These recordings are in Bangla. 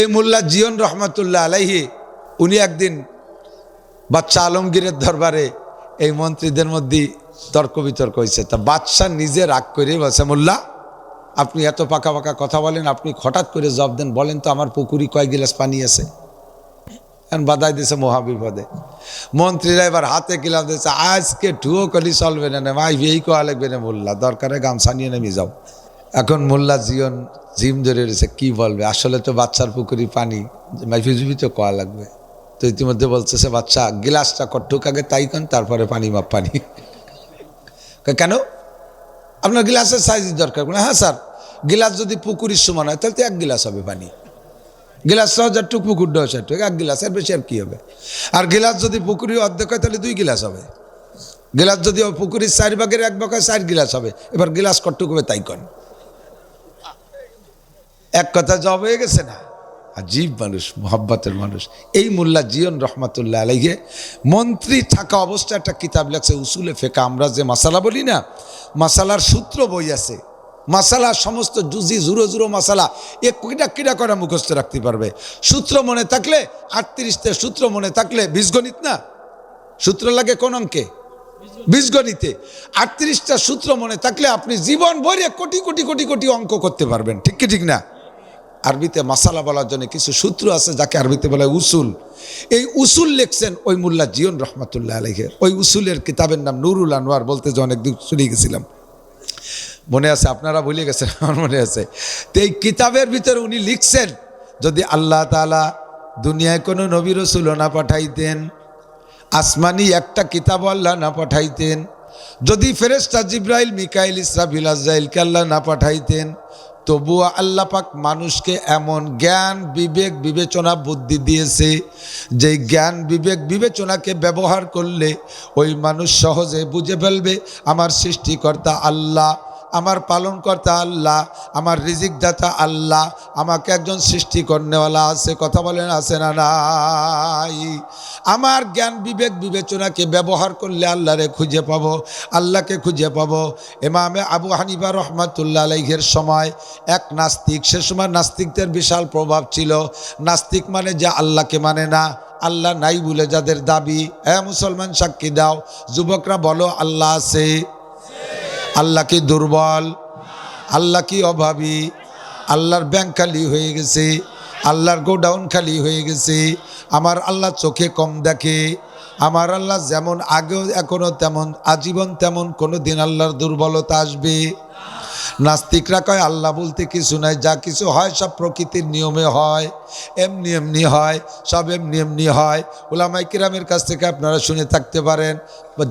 এই মোল্লা জিয়ন রহমতুল্লাহ আলাইহি, উনি একদিন বাচ্চা আলমগীরের দরবারে এই মন্ত্রীদের মধ্যে তর্ক বিতর্ক হয়েছে। তা বাদশাহ নিজে রাগ করে বলছে, মোল্লা, আপনি এত পাকা পাকা কথা বলেন, আপনি হঠাৎ করে জব দেন, বলেন তো আমার পুকুরি কয় গিলাস পানি আছে? এখন বাধাই দিছে মহাবিপদে। মন্ত্রীরা এবার হাতে গিলাম দিয়েছে, আজকে ঠুয়ো কলি চলবে না ভাই এই কোয়া না মোল্লা, দরকারে গামছা নিয়ে নেমে যাও। এখন মোল্লা জিয়ন জিম ধরে রয়েছে, কি বলবে? আসলে তো বাচ্চার পুকুরি পানি মাইফিজুবি তো কোয়া লাগবে। তো ইতিমধ্যে বলছে সে বাচ্চা গিলাসটা কট্টুক আগে তাই কন তারপরে পানি মাপ পানি। কেন? আপনার গিলাসের সাইজ দরকার। হ্যাঁ স্যার, গিলাস যদি পুকুরির সমান হয়, তাহলে তো এক গিলাস হবে পানি। গিলাস সহ যারটুক পুকুর সেটুক এক গিলাস, এর বেশি আর কী হবে? আর গিলাস যদি পুকুরি অর্ধেক হয়, তাহলে দুই গিলাস হবে। গিলাস যদি পুকুরির চার ভাগের এক ভাগ হয়, চার গিলাস হবে। এবার গিলাস কটুক হবে তাই কন এক কথা জব হয়ে গেছে না? আজীব মানুষ, মোহাব্বতের মানুষ। এই মোল্লা জিয়ন রহমাতুল্লাহ আলাইহে, মন্ত্রী থাকা অবস্থায় একটা কিতাব লেখছে, উসুলে ফেকা, আমরা যে মাসালা বলি না, মাসালার সূত্র বই আছে। মাসালা সমস্ত জুজি, জুরো জুরো মাসালা, এ কিটা কিটা করে মুখস্থ রাখতে পারবে। সূত্র মনে থাকলে, আটত্রিশটা সূত্র মনে থাকলে, বীজগণিত না? সূত্র লাগে কোন অঙ্কে? বীজগণিতে। আটত্রিশটা সূত্র মনে থাকলে আপনি জীবন ভরে কোটি কোটি কোটি কোটি অঙ্ক করতে পারবেন। ঠিক কি, ঠিক না? আরবিতে মাসালা বলার জন্য কিছু সূত্র আছে যাকে আরবিতে বলা হয় উসুল। এই উসুল লিখছেন ওই মুল্লা জিয়ন রহমতুল্লাহ আলহে ওই উসুলের কিতাবের নাম নুরুল আনোয়ার বলতে যে অনেক দূর শুনে গেছিলাম। মনে আছে, আপনারা ভুলে গেছেন, আমার মনে আছে। তো এই কিতাবের ভিতরে উনি লিখছেন, যদি আল্লাহ তালা দুনিয়ায় কোনো নবী রসুল না পাঠাইতেন, আসমানি একটা কিতাব আল্লাহ না পাঠাইতেন, যদি ফেরেস্তা জিব্রাইল, মিকাইল, ইসরাফিল আজাইলকে আল্লাহ না পাঠাইতেন তবুও আল্লাপাক মানুষকে এমন জ্ঞান, বিবেক, বিবেচনা, বুদ্ধি দিয়েছে যে জ্ঞান, বিবেক, বিবেচনাকে ব্যবহার করলে ওই মানুষ সহজে বুঝে ফেলবে। আমার সৃষ্টিকর্তা আল্লাহ আমার পালনকর্তা আল্লাহ, আমার রিজিক দাতা আল্লাহ, আমাকে একজন সৃষ্টি করনেওয়ালা আছে, কথা বলেন আছে না নাই? আমার জ্ঞান বিবেক বিবেচনাকে ব্যবহার করলে আল্লাহরে খুঁজে পাবো, আল্লাহকে খুঁজে পাবো। এমামে আবু হানিফা রহমাতুল্লাহ আলাইহের সময় এক নাস্তিক, সে সময় নাস্তিকদের বিশাল প্রভাব ছিল। নাস্তিক মানে যে আল্লাহকে মানে না, আল্লাহ নাই বলে যাদের দাবি। হ্যাঁ মুসলমান সাক্ষী দাও, যুবকরা বলো আল্লাহ আছে। আল্লাহ কি দুর্বল? আল্লাহ কি অভাবী? আল্লাহর ব্যাংক খালি হয়ে গেছে। আল্লাহর গোডাউন খালি হয়ে গেছে। আমার আল্লাহ চোখে কম দেখে। আমার আল্লাহ যেমন আগেও এখনও তেমন, আজীবন তেমন কোনো দিন আল্লাহর দুর্বলতা আসবে। নাস্তিকরা কয়, আল্লাহ বলতে কিছু নাই, যা কিছু হয় সব প্রকৃতির নিয়মে হয়, এমনি এমনি হয়, সব এমনি এমনি হয়। ওলামাই কিরামের কাছ থেকে আপনারা শুনে থাকতে পারেন,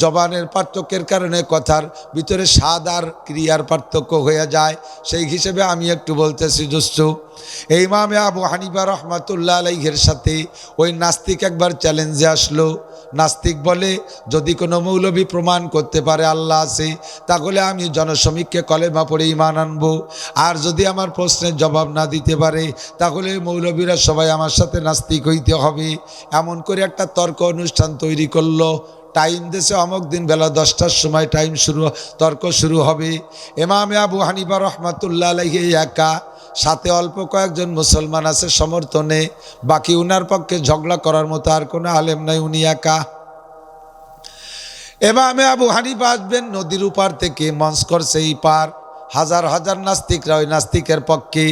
জবানের পার্থক্যের কারণে কথার ভিতরে স্বাদ আর ক্রিয়ার পার্থক্য হয়ে যায়। সেই হিসেবে আমি একটু বলতেছি দোস্ত এই মামে আবু হানিফা রহমাতুল্লাহ আলাইহের সাথে ওই নাস্তিক একবার চ্যালেঞ্জে আসলো। নাস্তিক বলে, যদি কোনো মৌলবী প্রমাণ করতে পারে আল্লাহ আছে, তাহলে আমি জনসমীক্ষে কলেমা পড়ে ইমান আনব। আর যদি আমার প্রশ্নের জবাব না দিতে পারে, তাহলে মৌলবীরা সবাই আমার সাথে নাস্তিক হইতে হবে। এমন করে একটা তর্ক অনুষ্ঠান তৈরি করল। টাইম দেশে অমক দিন বেলা দশটার সময়, টাইম শুরু, তর্ক শুরু হবে। এমামে আবু হানিফা রহমাতুল্লাহ একা সাথে অল্প কয়েকজন মুসলমান আছে সমর্থনে বাকি উনার পক্ষে ঝগড়া করার মতো আর কোনো আলেম নাই, উনি একা। এবার আমি আবু হানিফা আসবেন নদীর উপার থেকে মঞ্চ করছে এই পার। হাজার হাজার নাস্তিকরা ওই নাস্তিকের পক্ষে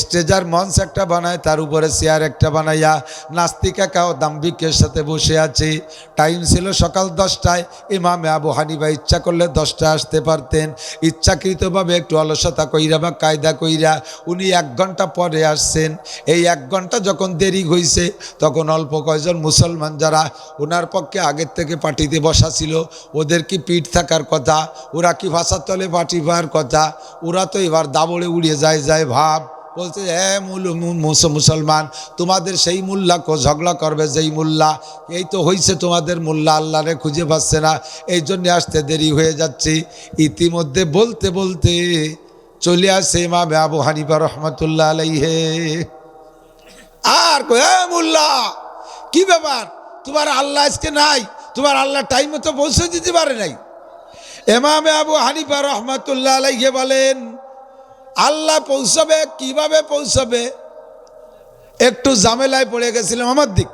স্টেজার মঞ্চ একটা বানায়, তার উপরে চেয়ার একটা বানাইয়া নাস্তিক একাও দাম্ভিকের সাথে বসে আছে। টাইম ছিল সকাল দশটায়, ইমামে আবু হানিফা ইচ্ছা করলে দশটায় আসতে পারতেন। ইচ্ছাকৃতভাবে একটু অলসতা কইরা বা কায়দা কইরা উনি এক ঘণ্টা পরে আসছেন। এই এক ঘণ্টা যখন দেরি হয়েছে তখন অল্প কয়জন মুসলমান যারা ওনার পক্ষে আগের থেকে পার্টিতে বসা ছিল, ওদের কি পিঠ থাকার কথা? ওরা কি ভাষার তলে পার্টি পাওয়ার কথা? ওরা তো এবার দাবড়ে উড়িয়ে যায় যায় ভাব। বলছে হ্যাঁ মুসলমান, তোমাদের সেই মোল্লা ঝগড়া করবে, যেই মোল্লা? এই তো হয়েছে তোমাদের মোল্লা আল্লাহরে খুঁজে পাচ্ছে না। এই জন্য আসতে দেরি হয়ে যাচ্ছে। ইতিমধ্যে বলতে বলতে চলে আসে ইমামে আবু হানিফা রহমতুল্লাহ আলাইহে। আর মোল্লা, কি ব্যাপার? তোমার আল্লাহ আজকে নাই, তোমার আল্লাহ টাইমে তো পৌঁছে দিতে পারে নাই। এমামে আবু হানিফা রহমতুল্লাহ আলাইকে বলেন, আল্লাহ পৌঁছবে, কীভাবে পৌঁছবে? একটু জামেলায় পড়ে গেছিলাম আমার দিক।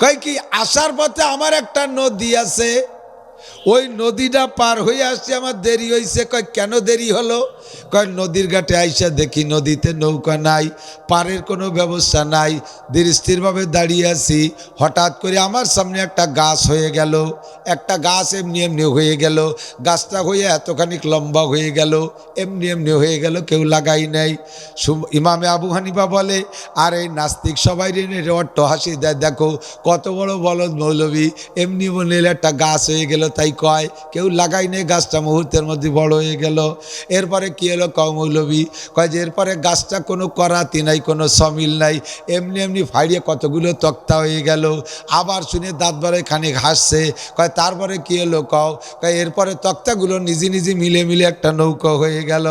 কয় কি, আসার পথে আমার একটা নদী আছে ওই নদীটা পার হয়ে আসছে, আমার দেরি হয়েছে কয়, কেন দেরি হলো? কয়, নদীর ঘাটে আইসা দেখি নদীতে নৌকা নাই, পারের কোনো ব্যবস্থা নাই। ধীর স্থিরভাবে দাঁড়িয়ে আছি। হঠাৎ করে আমার সামনে একটা গাছ হয়ে গেল। একটা গাছ এমনি এমনি হয়ে গেল। গাছটা হয়ে এতখানি লম্বা হয়ে গেল। এমনি এমনি হয়ে গেল, কেউ লাগাই নাই। ইমামে আবু হানিফা বলে, আর এই নাস্তিক সবাই অট্ট হাসি দেয় দেখো কত বড় বলদ মৌলবী। এমনি মনে একটা গাছ হয়ে গেল তাই কয়, কেউ লাগাই নেই গাছটা, মুহূর্তের মধ্যে বড় হয়ে গেল। এরপরে কি হলো কও মৌলবী কয় যে এরপরে গাছটা কোনো করাতি নাই, কোনো সমিল নাই, এমনি এমনি ফাড়িয়ে কতগুলো তক্তা হয়ে গেল। আবার শুনে দাঁত বারে খানিক হাসছে। কয়, তারপরে কি হলো কও? কয়, এরপরে তক্তাগুলো নিজে নিজে মিলে মিলে একটা নৌকা হয়ে গেল।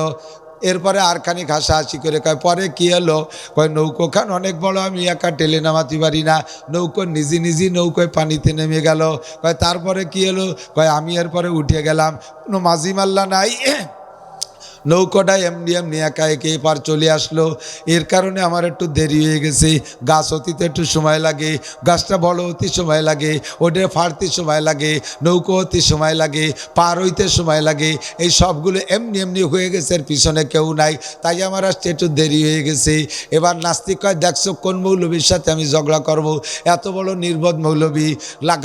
এরপরে আর খানিক হাসাহাসি করে কয়, পরে কি হলো কয়, নৌকো খান অনেক বড়, আমি একা টেলে নামাতে পারি না। নৌকো নিজে নিজে নৌকোয় পানিতে নেমে গেল। কয়, তারপরে কি হলো কয়, আমি এরপরে উঠে গেলাম। কোনো মাঝি মাল্লা নাই। নৌকোটা এমনি এমনি একা একে এপার চলে আসলো? এর কারণে আমার একটু দেরি হয়ে গেছে। গাছ হতিতে একটু সময় লাগে, গাছটা বড় হতে সময় লাগে ওটা ফাড়তে সময় লাগে, নৌকো হতে সময় লাগে, পার হইতে সময় লাগে। এই সবগুলো এমনি এমনি হয়ে গেছে এর পিছনে কেউ নাই। তাই আমার আসতে একটু দেরি হয়ে গেছে। এবার নাস্তিক কয় দেখছ কোন মৌলবীর সাথে আমি ঝগড়া করব? এত বড় নির্বোধ মৌলবী।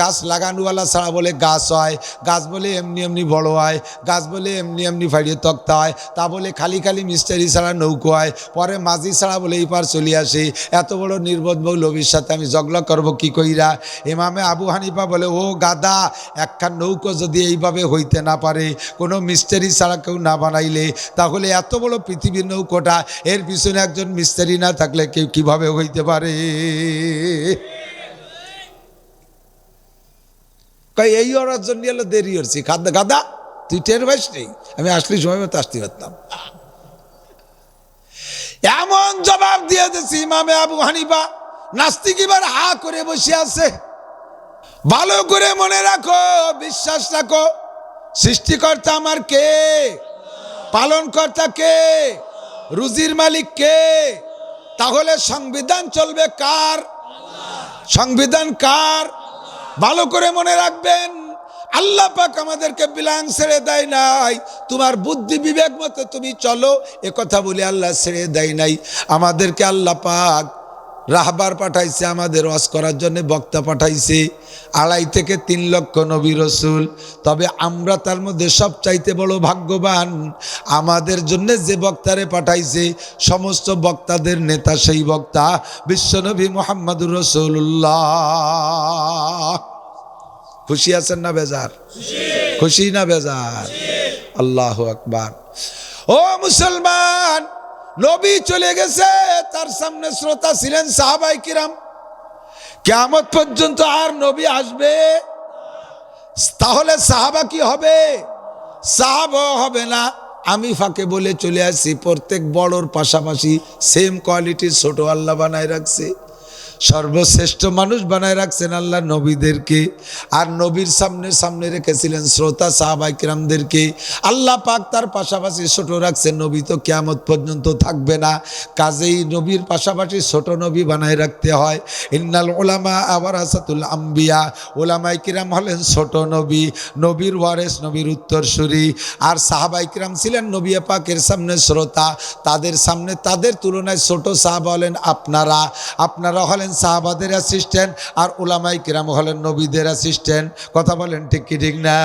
গাছ লাগানোওয়ালা ছাড়া বলে গাছ হয়। গাছ বলে এমনি এমনি বড় হয়। গাছ বলে এমনি এমনি ফাড়িয়ে তক্তা হয়। তা বলে খালি খালি মিস্টারি ছাড়া নৌকো হয় পরে মাঝি ছাড়া বলে, এই পার চলে আসে। এত বড় নির্বোধ মৌলবীর সাথে আমি ঝগড়া করব কি কইরা? ইমামে আবু হানিফা বলে, ও গাদা, একখান নৌকো যদি এইভাবে হইতে না পারে, কোনো মিস্টারি ছাড়া কেউ না বানাইলে, তাহলে এত বড় পৃথিবীর নৌকোটা, এর পিছনে একজন মিস্টারি না থাকলে কেউ কীভাবে হইতে পারে? কই এই ওরার জন্য দেরি হচ্ছে। খাদ্য গাদা তুই টের পাইস নেই আমি আসলে সময় মতো আসতে পারতাম। এমন জবাব দিয়ে দিয়েছি ইমামে আবু হানিফা, নাস্তিক এবার হা করে বসে আছে। ভালো করে মনে রাখো, বিশ্বাস রাখো, সৃষ্টিকর্তা আমার কে? পালনকর্তা কে? রুজির মালিক কে? তাহলে সংবিধান চলবে কার? সংবিধান কার? ভালো করে মনে রাখবেন। আল্লাহ পাক আমাদেরকে বিলাং ছেড়ে দেয় নাই। তোমার বুদ্ধি বিবেক মতো তুমি চলো, এ কথা বলে আল্লাহ ছেড়ে দেয় নাই। আমাদেরকে আল্লাহ পাক রাহবার পাঠাইছে, আমাদের ওয়াজ করার জন্য বক্তা পাঠাইছে। আড়াই থেকে তিন লক্ষ নবী রসুল। তবে আমরা তার মধ্যে সব চাইতে বড় ভাগ্যবান। আমাদের জন্য যে বক্তারে পাঠাইছে, সমস্ত বক্তাদের নেতা সেই বক্তা, বিশ্বনবী মোহাম্মদুর রসুল্লাহ খুশি আছেন না বেজার? খুশি না বেজার? আল্লাহ আকবার। ও মুসলমান, নবী চলে গেছে, তার সামনে শ্রোতা ছিলেন সাহাবাই কিরাম। কেমত পর্যন্ত আর নবী আসবে? তাহলে সাহাবা কি হবে? সাহাবা হবে না। আমি ফাঁকে বলে চলে আসছি, প্রত্যেক বড়র পাশাপাশি সেম কোয়ালিটির ছোট আল্লাহ বানায় রাখছে। সর্বশ্রেষ্ঠ মানুষ বানায় রাখছেন আল্লাহ নবীদেরকে। আর নবীর সামনে সামনে রেখেছিলেন শ্রোতা সাহাবাইকরামদেরকে আল্লাহ পাক তার পাশাপাশি ছোট রাখছেন নবী তো কেয়ামত পর্যন্ত থাকবে না। কাজেই নবীর পাশাপাশি ছোট নবী বানায় রাখতে হয়। ইন্নাল ওলামা আবার আসাতুল আম্বিয়া। ওলামাই কিরাম হলেন ছোট নবী, নবীর ওয়ারেস, নবীর উত্তরসূরি। আর সাহাবাই কিরাম ছিলেন নবী পাকের সামনে শ্রোতা। তাদের সামনে তাদের তুলনায় ছোট সাহাবা হলেন আপনারা। আপনারা হলেন সাহাবাদের অ্যাসিস্ট্যান্ট আর ওলামাই কিরাম হলেন নবীদের অ্যাসিস্ট্যান্ট কথা বলেন ঠিক কি, ঠিক না?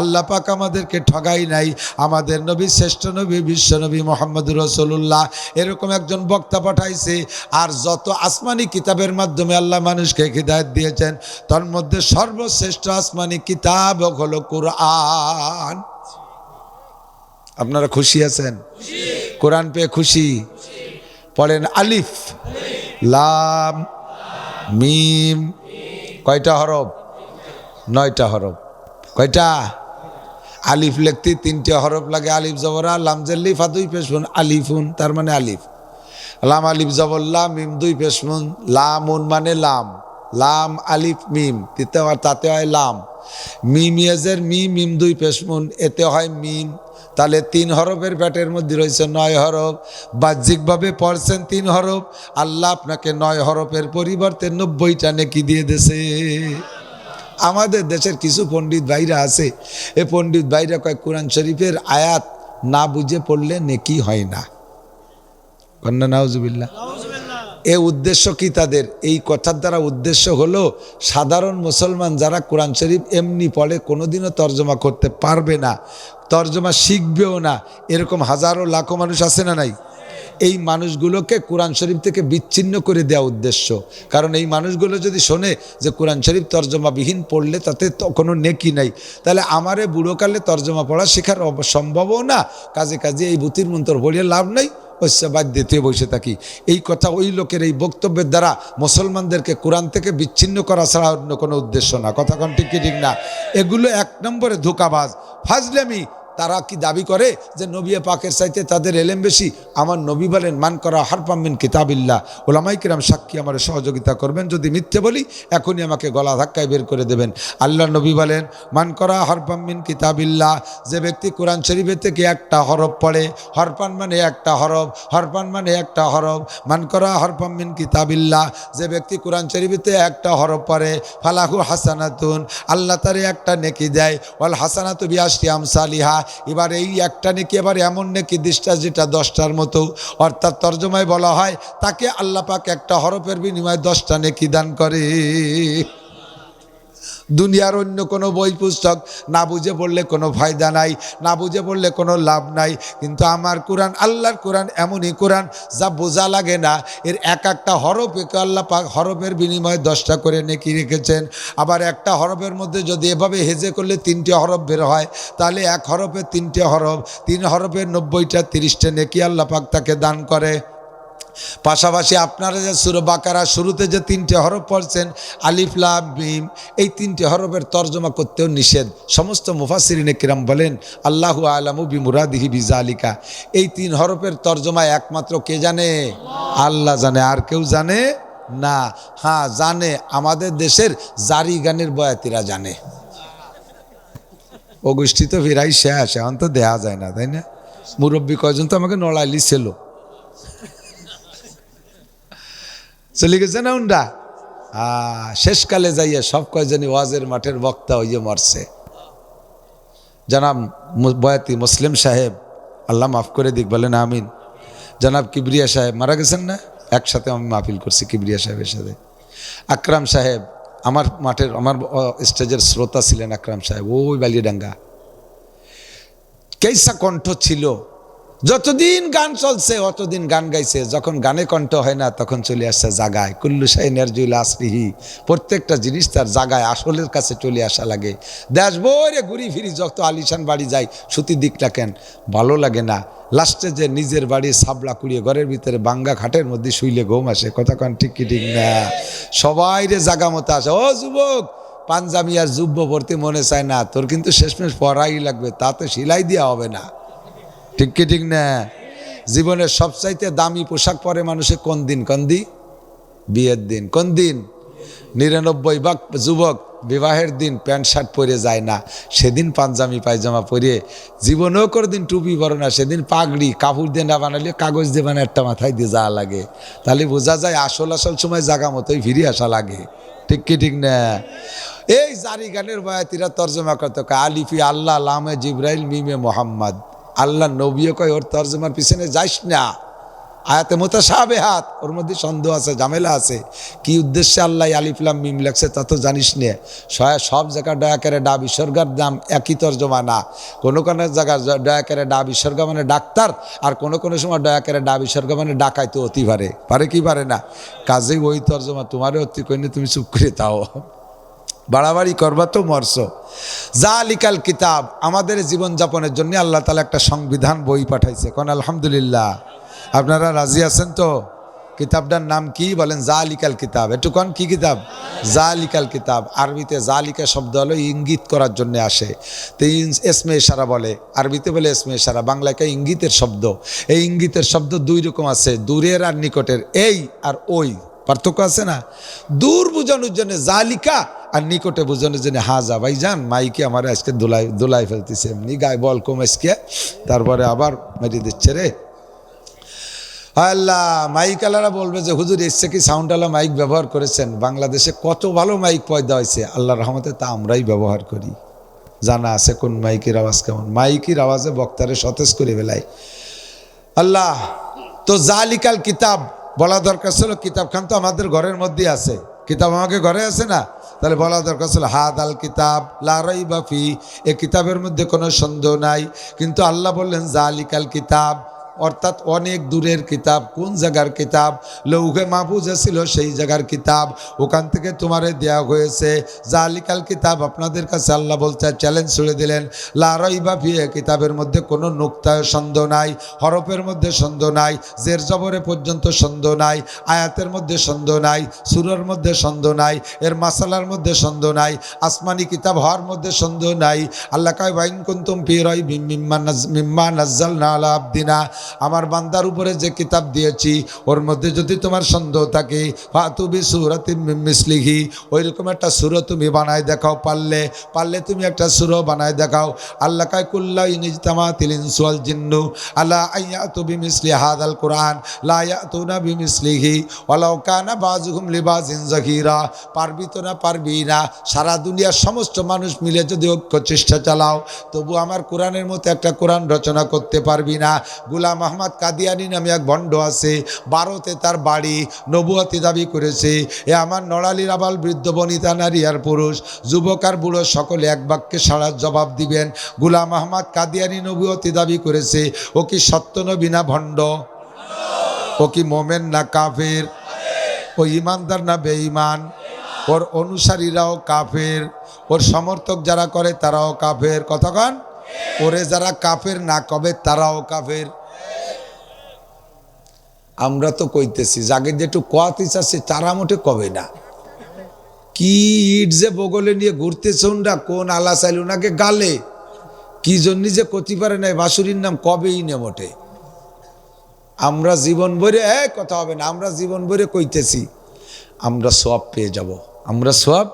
আল্লাহ পাক আমাদেরকে ঠগাই নাই। আমাদের নবী, শ্রেষ্ঠ নবী, বিশ্ব নবী মোহাম্মদ রসুল্লাহ এরকম একজন বক্তা পাঠাইছে আর যত আসমানি কিতাবের মাধ্যমে আল্লাহ মানুষকে হৃদায়ত দিয়েছেন, তার মধ্যে সর্বশ্রেষ্ঠ আসমানি কিতাব হলো কোরআন। আপনারা খুশি আছেন? কোরআন পেয়ে খুশি? পড়েন আলিফ, লাম, মিম, কয়টা হরফ? নয়টা হরফ। কয়টা? আলিফ লেখতে তিনটে হরফ লাগে, আলিফ জবরা লাম জেল্লি ফাদুই পেশমুন আলিফুন, তার মানে আলিফ। লাম, আলিফ জবর, লাম, মিম, দুই পেশমুন লামুন মানে লাম। লাম, আলিফ, মিম। তিতে তাতে হয় লাম। মিমিয়াজের মি মিম দুই পেশমুন। এতে হয় মিম। তাহলে তিন হরফের প্যাটের মধ্যে রয়েছে নয় হরফ। বাহ্যিকভাবে পড়ছেন তিন হরফ। আল্লাহ আপনাকে নয় হরফের পরিবর্তে নব্বইটা নেকি দিয়ে দেছে আমাদের দেশের কিছু পণ্ডিত ভাইরা আছে। এ পণ্ডিত ভাইরা কয়, কোরআন শরীফের আয়াত না বুঝে পড়লে নেকি হয় না। কন্যা নাউজুবিল্লাহ। এ উদ্দেশ্য কি তাদের? এই কথার দ্বারা উদ্দেশ্য হলো, সাধারণ মুসলমান যারা কোরআন শরীফ এমনি পড়ে, কোনোদিনও তর্জমা করতে পারবে না, তর্জমা শিখবেও না। এরকম হাজারো লাখো মানুষ আছে না নাই? এই মানুষগুলোকে কোরআন শরীফ থেকে বিচ্ছিন্ন করে দেওয়া উদ্দেশ্য। কারণ এই মানুষগুলো যদি শোনে যে কোরআন শরীফ তর্জমাবিহীন পড়লে তাতে তো কোনো নেকি নাই, তাহলে আমারে বুড়োকালে তর্জমা পড়া শেখার সম্ভবও না। কাজে কাজে এই ভূতির মন্ত্র পড়িয়ে লাভ নাই। হচ্ছে বাদ দিতে বসে থাকি। এই কথা ওই লোকের এই বক্তব্যের দ্বারা মুসলমানদেরকে কোরআন থেকে বিচ্ছিন্ন করা ছাড়া অন্য কোনো উদ্দেশ্য না। কথা কোন ঠিক না? এগুলো এক নম্বরে ধোকাবাজ। ফাজলামি তারা কি দাবি করে যে নবী পাকের চাইতে তাদের এলেম বেশি? আমার নবী বলেন, মান করা হারপাম্মিন কিতাবিল্লা ওলামাই কিরাম সাক্ষী আমার সহযোগিতা করবেন, যদি মিথ্যে বলি, এখনই আমাকে গলা ধাক্কায় বের করে দেবেন। আল্লাহ নবী বলেন, মান করা হরপাম্মিন কিতাবিল্লা যে ব্যক্তি কোরআন শরীফের থেকে একটা হরফ পড়ে হরপান মানে একটা হরফ হরপান মানে একটা হরফ, মান করা হরপাম্মিন কিতাবিল্লা যে ব্যক্তি কোরআন শরীফেতে একটা হরফ পড়ে, ফালাহু হাসানাতুন। আল্লাহ তারে একটা নেকি দেয়, ওয়াল হাসানাতু বিয়াশটি আমসালিহা। এবার এই একটা নেকি, এবার এমন নেকি দৃষ্টা যেটা দশটার মতো। অর্থাৎ তর্জমায় বলা হয়, তাকে আল্লাপাক একটা হরফের বিনিময়ে দশটা নেকি দান করে। দুনিয়ার অন্য কোনো বই পুস্তক না বুঝে পড়লে কোনো ফায়দা নাই, না বুঝে পড়লে কোনো লাভ নাই। কিন্তু আমার কোরআন, আল্লাহর কোরআন এমনই কোরআন যা বোঝা লাগে না। এর এক একটা হরফ একে আল্লাহ পাক হরফের বিনিময়ে দশটা করে নেকি রেখেছেন। আবার একটা হরফের মধ্যে যদি এভাবে হেজে করলে তিনটে হরফ বের হয়, তাহলে এক হরফে তিনটে হরফ, তিন হরফের নব্বইটা, তিরিশটা নেকি আল্লাহ পাক তাকে দান করে। পাশাপাশি আপনারা যে সুর বাকারা শুরুতে যে তিনটে হরফ পড়ছেন আলিফলা মিম, এই তিনটে হরফের তর্জমা করতেও নিষেধ। সমস্ত মুফাসিরিনে কিরাম বলেন, আল্লাহু আলামু বিমুরাদিহি বিজালিকা। এই তিন হরফের তর্জমা একমাত্র কে জানে? আল্লাহ জানে, আর কেউ জানে না। হ্যাঁ জানে। আমাদের দেশের জারি গানের বয়াতিরা জানে। ও গোষ্ঠী তো ফিরাই শেষ, এখন তো দেয়া যায় না, তাই না? মুরব্বী কয়জন তো আমাকে নড়াইলি ছিল। চলে গেছে না। উন্ডা শেষকালে যাইয়া সব কয়জনই ওয়াজের মাঠের বক্তা হইয়ে মরছে। জানাব বয়াতি মুসলিম সাহেব, আল্লাহ মাফ করে দিক, বলেন আমিন। জানাব কিবরিয়া সাহেব, মারা গেছেন না? একসাথে আমি মাহফিল করছি কিবরিয়া সাহেবের সাথে। আকরাম সাহেব, আমার মাঠের, আমার স্টেজের শ্রোতা ছিলেন আকরাম সাহেব। ওই বালিয়াডাঙ্গা। কেসা কণ্ঠ ছিল? যতদিন গান চলছে, অতদিন গান গাইছে। যখন গানে কণ্ঠ হয় না, তখন চলে আসছে জাগায়। কুল্লু শাহী নারজুল আসরিহি প্রত্যেকটা জিনিস তার জাগায়, আসলের কাছে চলে আসা লাগে। দেশ বরে ঘুরি ফিরি যত আলিশান বাড়ি যাই সুতি দিকটা কেন? ভালো লাগে না। লাস্টে যে নিজের বাড়ি সাবলা কুড়িয়ে ঘরের ভিতরে বাঙ্গা খাটের মধ্যে শুইলে ঘুম আসে। কথা কন ঠিক কি ঠিক না? সবাই রে জাগা মতো আসে। ও যুবক, পাঞ্জাবি আর জুব্ব পড়তে মনে চায় না। তোর কিন্তু শেষমেশ পড়াই লাগবে, তাতে সিলাই দেওয়া হবে না। ঠিক কি, ঠিক না? জীবনের সবচাইতে দামি পোশাক পরে মানুষে কোন দিন? কোন দি? বিয়ের দিন। কোন দিন? নিরানব্বই ভাগ যুবক বিবাহের দিন প্যান্ট, শার্ট পরে যায় না। সেদিন পাঞ্জামি পায়জামা পরে জীবনেও করে দিন টুপি পরে না। সেদিন পাগড়ি, কাপড় দিয়ে না বানালে কাগজ দিয়ে বানায় একটা মাথায় দিয়ে যাওয়া লাগে। তাহলে বোঝা যায় আসল আসল সময় জাগা মতোই ফিরে আসা লাগে। ঠিক কি, ঠিক না? এই জারি গানের বয়াতিরা তর্জমা করতে আলিফি আল্লাহ, লামে জিব্রাইল, মিমে মোহাম্মদ। আল্লাহ নবীও কয়, ওর তর্জমার পিছনে যাইস না। আয়াতে মোতা সাবে হাত ওর মধ্যে সন্দেহ আছে, ঝামেলা আছে। কি উদ্দেশ্যে আল্লাহ আলিফলাম মিম লাগছে তা তো জানিস নে। সয়া সব জায়গায় দয়া করে ডা বিসর্গার দাম একই তর্জমা না। কোনো কোনো জায়গায় জ- দয়া করে ডা বিসর্গা মানে ডাক্তার, আর কোনো কোনো সময় দয়া করে ডা বিসর্গা মানে ডাকাই তো অতি পারে। পারে কি পারে না? কাজেই ওই তর্জমা, তোমারও অতি কইনে তুমি চুপ করে তাও বাড়াবাড়ি করবা তো মরছ। যা লিকাল কিতাব, আমাদের জীবনযাপনের জন্য আল্লাহ তালা একটা সংবিধান বই পাঠাইছে। কোন আলহামদুলিল্লাহ। আপনারা রাজি আছেন তো? কিতাবটার নাম কি? বলেন জা লিকাল কিতাব। একটু কন কি কিতাব? জা লিকাল কিতাব। আরবিতে জা লিকা শব্দ হলো ইঙ্গিত করার জন্য আসে। তো এসমে ইশারা বলে। আরবিতে বলে এসমে ইশারা। বাংলায় কয় ইঙ্গিতের শব্দ। এই ইঙ্গিতের শব্দ দুই রকম আছে। দূরের আর নিকটের। এই আর ওই। পার্থক্য আছে না? দূর বোঝানোর জন্য জালিকা আর নিকটে বুঝানোর জন্য, হা, যা, ভাই, যান। মাইকে আমার আজকে দোলাই দোলাই ফেলতেছে। এমনি গায়ে বল কম আজকে তারপরে আবার মেরে দিচ্ছে রে। আল্লাহ, মাইক আলারা বলবে যে, হুজুর এসছে কি সাউন্ডওয়ালা মাইক ব্যবহার করেছেন? বাংলাদেশে কত ভালো মাইক পয়দা হয়েছে। আল্লাহ রহমতে তা আমরাই ব্যবহার করি। জানা আছে কোন মাইকের আওয়াজ কেমন। মাইকের আওয়াজে বক্তারে সতেজ করে বেলায় আল্লাহ, তো জালিকাল কিতাব, বলা দরকার ছিল কিতাবখান তো আমাদের ঘরের মধ্যে আছে। কিতাব আমাকে ঘরে আছে না? তাহলে বলা দরকার ছিল হাদ আল কিতাব লারাই বাফি এ কিতাবের মধ্যে কোনো সন্দেহ নাই। কিন্তু আল্লাহ বললেন, জালিকাল কিতাব। অর্থাৎ অনেক দূরের কিতাব, কোন জায়গার কিতাব? লৌহে মাহফুজে ছিল সেই জায়গার কিতাব। ওখান থেকে তোমারে দেয়া হয়েছে। জালিকাল কিতাব আপনাদের কাছে আল্লাহ বলতে চ্যালেঞ্জ ছুড়ে দিলেন। লারাই বা ফিয়ে কিতাবের মধ্যে কোনো নুক্তায় সন্দেহ নাই, হরফের মধ্যে সন্দেহ নাই, জের জবরে পর্যন্ত সন্দেহ নাই, আয়াতের মধ্যে সন্দেহ নাই, সুরের মধ্যে সন্দেহ নাই, এর মাসালার মধ্যে সন্দেহ নাই, আসমানি কিতাব হওয়ার মধ্যে সন্দেহ নাই। আল্লাহ কায় বাইন কুন্তুম ফিরই মিম্মা মিম্মা নাজ্জাল না আলা আবদিনা। আমার বান্দার উপরে যে কিতাব দিয়েছি, ওর মধ্যে যদি তোমার সন্দেহ থাকে, ফাতুবি সুরতি মিসলিহি, ওই রকম একটা সুর তুমি বানায় দেখাও, পারলে পারলে তুমি একটা সুর বানায় দেখাও। আল্লাহ ইনিজতামা তিলিন সুয়াল জিন্নু আল্লাহ আইয়া তুবি মিসলি হাদ আল কোরআন লায়া তুনা বি মিসলিহি ওলাও কানা বাজুহুম লিবাজিন জাহিরা পারবি তো না পারবি না, সারা দুনিয়ার সমস্ত মানুষ মিলে যদি ঐক্য চেষ্টা চালাও, তবু আমার কোরআনের মতো একটা কোরআন রচনা করতে পারবি না। গুলাম আহমদ কাদিয়ানি নামে এক ভণ্ড আছে ভারতে তার বাড়ি নবুয়াতি দাবি করেছে, এ আমার নড়ালির আবাল বৃদ্ধ বনিতা নারী আর পুরুষ, যুবক আর বুড়ো সকলে এক বাক্যে সারা জবাব দিবেন। গুলাম আহমদ কাদিয়ানি নবুয়তি দাবি করেছে, ও কি সত্য নবী না ভণ্ড? ও কি মোমেন না কাফের? ও ইমানদার না বেঈমান? ওর অনুসারীরাও কাফের, ওর সমর্থক যারা করে তারাও কাফের। কতক্ষণ ওরে যারা কাফের না কবে তারাও কাফের। আমরা তো কইতেছি যাকে যে একটু কোয়াতি চাচ্ছে তারা মোটে কবে না? কি ইট যে বগলে নিয়ে ঘুরতেছে উনরা কোন আলা চাইল ওনাকে গালে? কি জন্য যে করতে পারে নাই বাসুরির নাম কবেই নে মোটে? আমরা জীবন ভরে, এ, কথা হবে না, আমরা জীবন ভরে কইতেছি, আমরা সব পেয়ে যাব, আমরা সব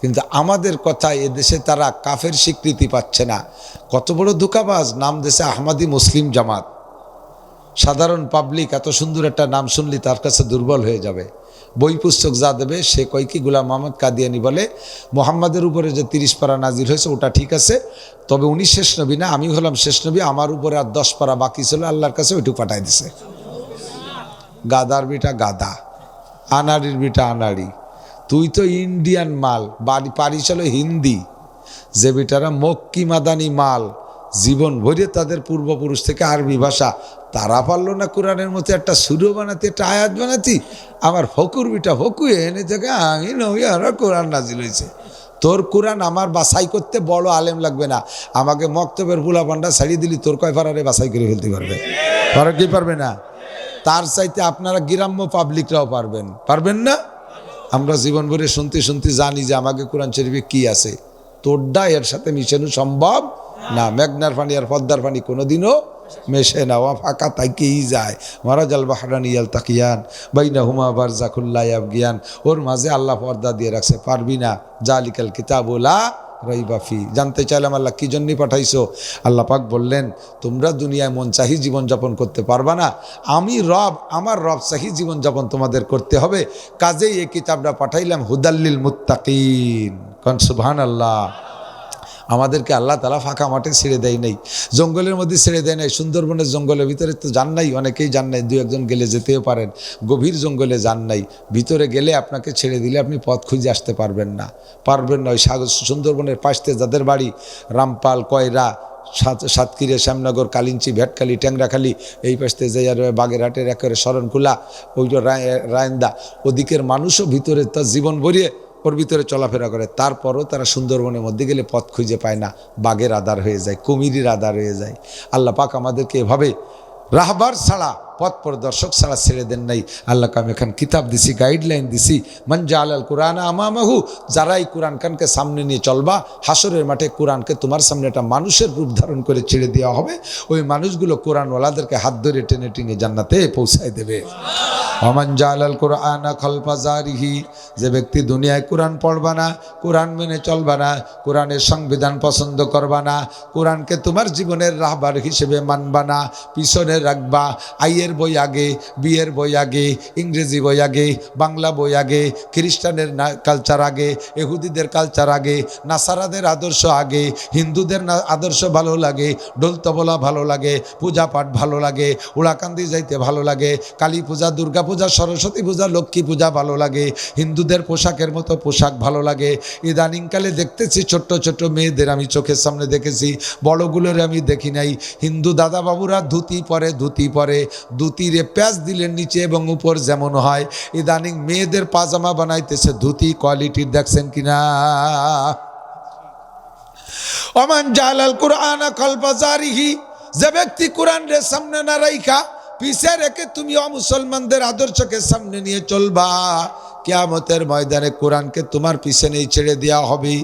কিন্তু আমাদের কথা এদেশে তারা কাফের স্বীকৃতি পাচ্ছে না। কত বড় ধোকাবাজ, নাম দেশে আহমাদি মুসলিম জামাত। সাধারণ পাবলিক এত সুন্দর একটা নাম শুনলি তার কাছে দুর্বল হয়ে যাবে। বই পুস্তক যা দেবে, সে কয় কি, গুলাম মোহাম্মদ কাদিয়ানি বলে, মোহাম্মদের উপরে যে তিরিশ পারা নাজির হয়েছে, ওটা ঠিক আছে, তবে উনি শেষ নবী না, আমি হলাম শেষ নবী, আমার উপরে আর দশ পারা বাকি ছিল, আল্লাহর কাছে ওইটুকু পাঠাই দিছে। গাদার বিটা গাদা আনাড়ির বিটা আনাড়ি, তুই তো ইন্ডিয়ান মাল, বাড়ি পারিস হলো হিন্দি, যে বিটারা মক্কি মাদানি মাল, জীবন ভরে তাদের পূর্বপুরুষ থেকে আরবি ভাষা তারা পারল না কোরআনের মতো একটা সুরো বানাতে, একটা আয়াত বানাতি। আমার ফকুর বিটা ফকু এনে থেকে আমি নই আর কোরআন নাজিল হয়েছে। তোর কোরআন আমার বাছাই করতে বড় আলেম লাগবে না। আমাকে মক্তবের বুলা পান্ডা ছাড়িয়ে দিলি, তোর কয় ফারারে বাছাই করে ফেলতে পারবে? পারা কি পারবে না? তার চাইতে আপনারা গ্রাম্য পাবলিকরাও পারবেন। পারবেন না? আমরা জীবন ভরে শুনতে শুনতে জানি যে আমাকে কোরআন শরীফে কি আছে। তোরডা এর সাথে মিশানো সম্ভব না। মেঘনার পানি আর পদ্মার পানি কোনোদিনও মেশে না ওয়া ফাঁকা তাইকেই যায়। মারাজাল বাহারান ইয়াল তাকিয়ান বাইনা হুমা বার জাকুল্লাহ জ্ঞান ওর মাঝে আল্লাহ পর্দা দিয়ে রাখছে, পারবি না। জালিকাল কিতাবুলা রইবাফি জানতে চাইলাম আল্লাহ কী জন্যই পাঠাইছো? আল্লাহ পাক বললেন, তোমরা দুনিয়ায় মন চাহি জীবনযাপন করতে পারবা না। আমি রব, আমার রব চাহি জীবনযাপন তোমাদের করতে হবে। কাজেই এই কিতাবটা পাঠাইলাম হুদাল্লিল মুত্তাকিন। কন সুবহান আল্লাহ আমাদেরকে আল্লাহ তালা ফাঁকা মাঠে ছেড়ে দেয় নাই, জঙ্গলের মধ্যে ছেড়ে দেয় নাই, সুন্দরবনের জঙ্গলের ভিতরে তো যান নাই, অনেকেই যান নাই, দু একজন গেলে যেতেও পারেন, গভীর জঙ্গলে যান নাই, ভিতরে গেলে আপনাকে ছেড়ে দিলে আপনি পথ খুঁজে আসতে পারবেন না পারবেন না, ওই সাগর সুন্দরবনের পাশে যাদের বাড়ি, রামপাল, কয়রা, সাত, সাতক্ষীরা, শ্যামনগর, কালিঞ্চি ভেটকালি ট্যাংরাখালি, এই পাশতে যে আর বাগেরহাটের একেবারে শরণখোলা ওইটা রায়ন্দা, ওদিকের মানুষও ভিতরে তার জীবন ভরিয়ে ওর ভিতরে চলাফেরা করে। তারপরও তারা সুন্দরবনের মধ্যে গেলে পথ খুঁজে পায় না। বাঘের আদার হয়ে যায়, কুমিরির আদার হয়ে যায়। আল্লাহ পাক আমাদেরকে এভাবে রাহবার ছাড়া পথ প্রদর্শক ছাড়া ছেড়ে দেন নাই। আল্লাহকে আমি এখন কিতাব দিছি গাইডলাইন দিছি। মঞ্জা আলাল কোরআন আমামাহু যারা এই কোরআন খানকে সামনে নিয়ে চলবা হাসরের মাঠে কোরআনকে তোমার সামনে একটা মানুষের রূপ ধারণ করে ছেড়ে দেওয়া হবে। ওই মানুষগুলো কোরআনওয়ালাদেরকে হাত ধরে টেনে টেনে জান্নাতে পৌঁছায় দেবে। অমান জালাল কোরআন খলফাজারিহি যে ব্যক্তি দুনিয়ায় কোরআন পড়বা না, কোরআন মেনে চলবা না, কোরআনের সংবিধান পছন্দ করবা না, কোরআনকে তোমার জীবনের রাহবার হিসেবে মানবা না, পিছনে রাখবা, আইয়ের বই আগে, বিয়ের বই আগে, ইংরেজি বই আগে, বাংলা বই আগে খ্রিস্টানের কালচার আগে এহুদিদের কালচার আগে, নাসারাদের আদর্শ আগে, হিন্দুদের আদর্শ ভালো লাগে ডোল তবলা ভালো লাগে, পূজা পাঠ ভালো লাগে, উড়াকান্দি যাইতে ভালো লাগে, কালী পূজা, দুর্গা পূজা, সরস্বতী পূজা, লক্ষ্মী পূজা ভালো লাগে, হিন্দুদের পোশাকের মতো পোশাক ভালো লাগে। ইদানিংকালে দেখতেছি ছোট্ট ছোট্ট মেয়েদের আমি চোখের সামনে দেখেছি, বড়গুলোর আমি দেখি নাই। হিন্দু দাদা বাবুরা ধুতি পরে ধুতি পরে ধুতিরে প্যাচ দিলেন নিচে এবং উপর যেমন হয়। ইদানিং মেয়েদের পাজামা বানাইতেছে, ধুতি কোয়ালিটির দেখছেন কিনা? অমান জালাল কোরআন কলবাজারিহি, যে ব্যক্তি কোরআন রে সামনে না রাইখা, পিছে রেখে তুমি অমুসলমানদের আদর্শকে সামনে নিয়ে চলবা। কেয়ামতের ময়দানে কোরআনকে তোমার পিছনেই ছেড়ে দেওয়া হবে।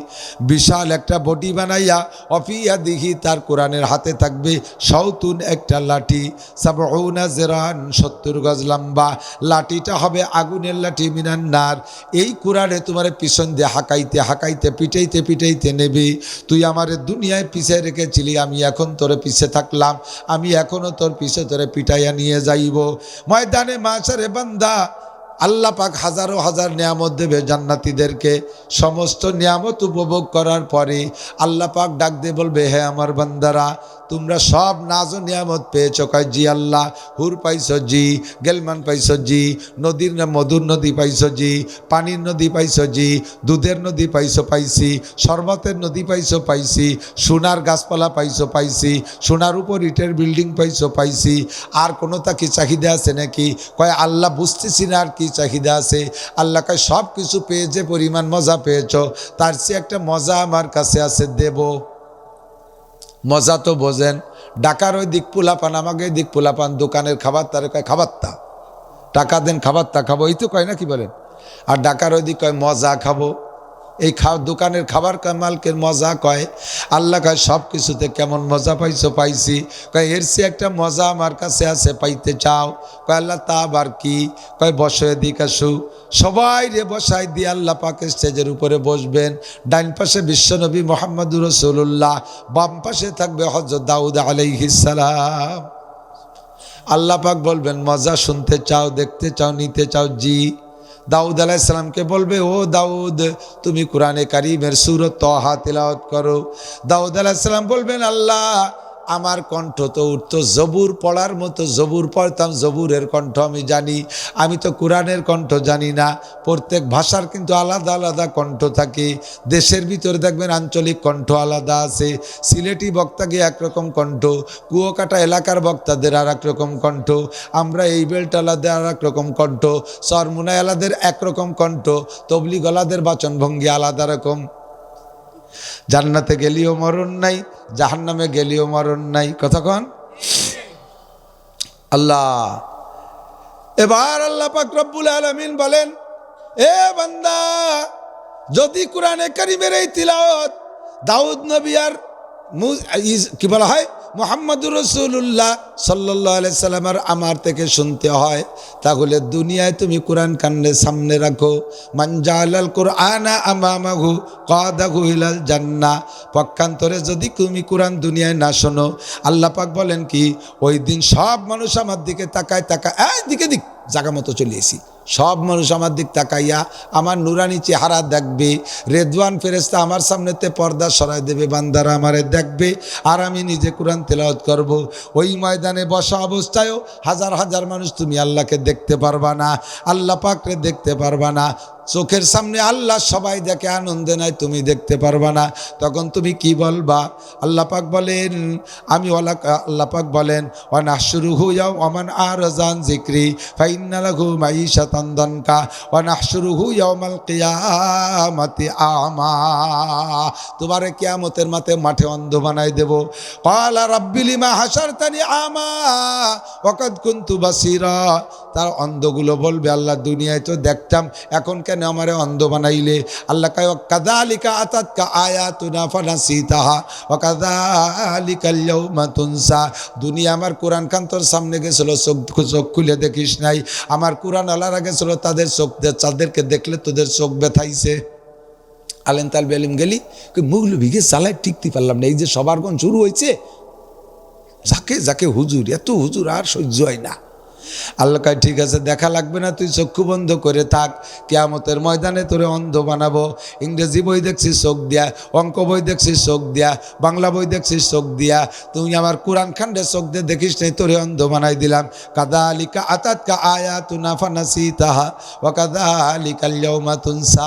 বিশাল একটা বডি বানাইয়া, অফিয়া দিঘি তার কোরআনের হাতে থাকবে সৌতুন একটা লাঠি। সাবউনা জেরান, সত্তর গজ লম্বা। লাঠিটা হবে আগুনের লাঠি মিনান্নার এই কোরআনে তোমার পিছন দিয়ে হাঁকাইতে হাঁকাইতে, পিটাইতে পিটাইতে নেবে। তুই আমার দুনিয়ায় পিছে রেখেছিলি, আমি এখন তোরে পিছে থাকলাম। আমি এখনও তোর পিছে তোরে পিটাইয়া নিয়ে যাইব। ময়দানে মাছের বান্দা আল্লাহ পাক হাজারো হাজার নিয়ামত দেবে জান্নাতীদেরকে। সমস্ত নিয়ামত উপভোগ করার পরে আল্লাহ পাক ডাক দিয়ে বলবে, হে আমার বান্দারা তোমরা সব নাজ নিয়ামত পেয়েছ। কয়, জি আল্লাহ, হুর পাইছ, জি, গেলমান পাইছ, জি, নদীর মধুর নদী পাইছ, জি, পানির নদী পাইছ, জি, দুধের নদী পাইছ, পাইছি, শরবতের নদী পাইছ, পাইছি, সোনার গাছপালা পাইছ, পাইছি, সোনার উপর ইটের বিল্ডিং পাইছ, পাইছি, আর কোনো তা কি চাহিদা আছে নাকি? কয়, আল্লাহ বুঝতেছি না আর কি চাহিদা আছে। আল্লাহ কয় সব কিছু পেয়ে যে পরিমাণ মজা পেয়েছ, তার চেয়ে একটা মজা আমার কাছে আছে, দেবো। মজা তো বোঝেন। ডাকার ওই দিক পোলাপান, আমাকে দিক পোলাপান, দোকানের খাবার তার কয়, খাবারটা। টাকা দেন, খাবারটা খাব। এই তো কয় না কি বলেন? আর ডাকার ওই দিক কয়, মজা খাব। এই খা, দোকানের খাবার কামালকে মজা কয়। আল্লাহ কয়, সব কিছুতে কেমন মজা পাইছো, পাইছি। কয়, এর সে একটা মজা আমার কাছে আছে, পাইতে চাও। কয়, আল্লাহ, তা আবার কি? কয়, বসে দিক আসু। সবাই রে বসাই দিয়ে আল্লাহ পাকে স্টেজের উপরে বসবেন। ডাইন পাশে বিশ্বনবী মোহাম্মদুর রসুল্লাহ বাম পাশে থাকবে হজরত দাউদ আলাইহিসালাম আল্লাহ পাক বলবেন, মজা শুনতে চাও, দেখতে চাও, নিতে চাও, জি। দাউদ আলাইসালামকে বলবে, ও দাউদ, তুমি কোরআনে কারিমের সুরত তহা তিলাওয়াত করো। দাউদ আলাইসালাম বলবেন, আল্লাহ আমার কণ্ঠ তো উঠতো, জবুর পড়ার মতো জবুর পড়তাম, জবুরের কণ্ঠ আমি জানি, আমি তো কোরআনের কণ্ঠ জানি না। প্রত্যেক ভাষার কিন্তু আলাদা আলাদা কণ্ঠ থাকে। দেশের ভিতরে দেখবেন আঞ্চলিক কণ্ঠ আলাদা আছে, সিলেটি বক্তাকে একরকম কণ্ঠ, কুয়োকাটা এলাকার বক্তাদের আর একরকম কণ্ঠ, আমরা এই বেল্ট আলাদা আর একরকম কণ্ঠ, সরমুনা আলাদের একরকম কণ্ঠ তবলি গলাদের বাচনভঙ্গি আলাদা রকম। জান্নাতে গেলিও মরণ নাই, জাহান্নামে গেলিও মরণ নাই। কতক্ষণ আল্লাহ। এবার আল্লাহ পাক রব্বুল আলমিন বলেন, এ বান্দা, যদি কোরআনে কারিমের এই তিলাওয়াত দাউদ নবী আর কি বলা হয়? মোহাম্মদুর রসুল্লাহ সাল্লাহ সাল্লামের আমার থেকে শুনতে হয়, তাহলে দুনিয়ায় তুমি কোরআন কান্নে সামনে রাখো। মঞ্জাল কোরআনা আমামাহু কাদাহু হিলাল জান্না। পক্ষান্তরে যদি তুমি কোরআন দুনিয়ায় না শোনো আল্লাপাক বলেন কি, ওই দিন সব মানুষ আমার দিকে তাকায় তাকায়, এই দিকে দিক। জাগা মতো চলে এসি সব মানুষ আমার দিক তাকাইয়া আমার নুরানি চেহারা দেখবে, রেদওয়ান ফেরেস্তা আমার সামনেতে পর্দা সরাই দেবে, বান্দারা আমারে দেখবে, আর আমি নিজে কোরআন তেলাওত করব। ওই ময়দানে বসা অবস্থায়ও হাজার হাজার মানুষ তুমি আল্লাহকে দেখতে পারবা না, আল্লাহ পাকরে দেখতে পারবা না। চোখের সামনে আল্লাহ সবাই দেখে আনন্দে নাই, তুমি দেখতে পারবা না। তখন তুমি কি বলবা? আল্লাহ পাক বলেন, আমি ওলা আল্লাহ পাক বলেন ওয়ান আশুরু হুয়াও অমান আর জান জিক্রি ফাইনালাহু মাইশা তন্দনকা ওয়ান আশুরু হুয়াউমাল কিয়ামাতি আমা। তোমারে কিয়ামতের মাঠে মাঠে অন্ধ বানাই দেব। ক্বালা রাব্বি হাসার তানি আমা, ওয়াকাদ কুনতু বাসীরা। তার অন্ধগুলো বলবে, আল্লাহ দুনিয়ায় তো দেখতাম এখন কেন আমারে অন্ধ বানাইলে। আল্লাহ কায় কাদালিকা আতাতকা আয়াতুনা ফানাসিতাহা। ওয়া কাদালিকাল ইয়াউমা তুনসা। দুনিয়া আমার কোরআন খান তোর সামনে গেছিল, চোখ চোখ খুলে দেখিস নাই। আমার কোরআন আল্লাহরা গেছিল, তাদের চোখ তাদেরকে দেখলে তোদের চোখ ব্যথাইছে। আলেন তাল বেলিম গেলি মুগলু ভিগে চালায় টিকতে পারলাম না, এই যে সবার কোন শুরু হয়েছে যাকে যাকে হুজুর, এত হুজুর আর সহ্য হয় না। আল্লাহ কয়, ঠিক আছে, দেখা লাগবে না, তুই চক্ষু বন্ধ করে থাক। কেয়ামতের ময়দানে তোরে অন্ধ বানাবো। ইংরেজি বই দেখছিস, চোখ দিয়া। অঙ্ক বই দেখছিস, চোখ দিয়া। বাংলা বই দেখছিস, চোখ দিয়া। তুই আমার কোরআন খান্ডে চোখ দিয়ে দেখিস নাই, তোরে অন্ধ বানাই দিলাম। কাদা আলিকা আতাত কা আয়া তুনা ফানাসি তাহা ও কাদা আলিকাল ইয়াউমা তুনসা।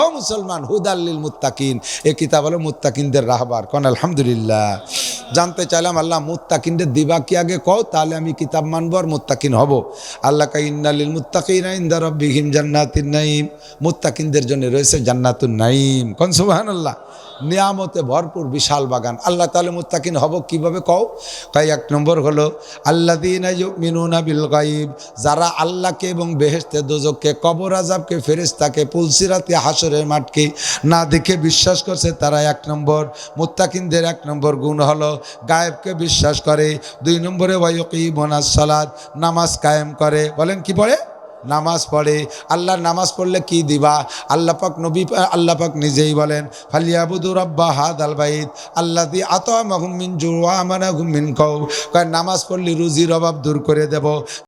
ও মুসলমান হুদাল্লিল মুত্তাকিন। এ কিতাব হলো মুত্তাকিনদের রাহবার। কন, আলহামদুলিল্লাহ। জানতে চাইলাম, আল্লাহ, মুত্তাকিনদের দিবা কি আগে? কও, তাহলে আমি কিতাব মানবো আর মুত্তাকিন হব। আল্লাহ কাইন্নালিল মুত্তাকিন ইন্দা রব্বিহিম জান্নাতিন নাইম মুত্তাকিনদের জন্য রয়েছে জান্নাতুন নাইম কনসুবাহান সুবহানাল্লাহ? নিয়ামতে ভরপুর বিশাল বাগান। আল্লাহ তালে মুত্তাকিন হব কীভাবে কও? কয় এক নম্বর হলো আল্লাদিনা ইউমিনুনা বিল গাইব যারা আল্লাহকে এবং বেহেশতে দোজককে কবর আজাবকে ফেরেশতাকে, পুলসিরাতে হাসরের মাঠকে না দেখে বিশ্বাস করছে, তারা এক নম্বর। মুত্তাকিনদের এক নম্বর গুণ হলো, গায়েবকে বিশ্বাস করে। দুই নম্বরে ওয়াইকি মোনাজ সালাদ নামাজ কায়েম করে। বলেন কি পড়ে? নামাজ পড়ে। আল্লাহ নামাজ পড়লে কি দিবা? আল্লাহ পাক নবী আল্লাহ পাক নিজেই বলেন, ফালিয়াবুদু রব্বা হাদ আল বাইদ আল্লাহ দি আত মাহুমিন জুয়া মানা ঘুমিন কৌ নামাজ পড়লে রুজির অভাব দূর করে দেব।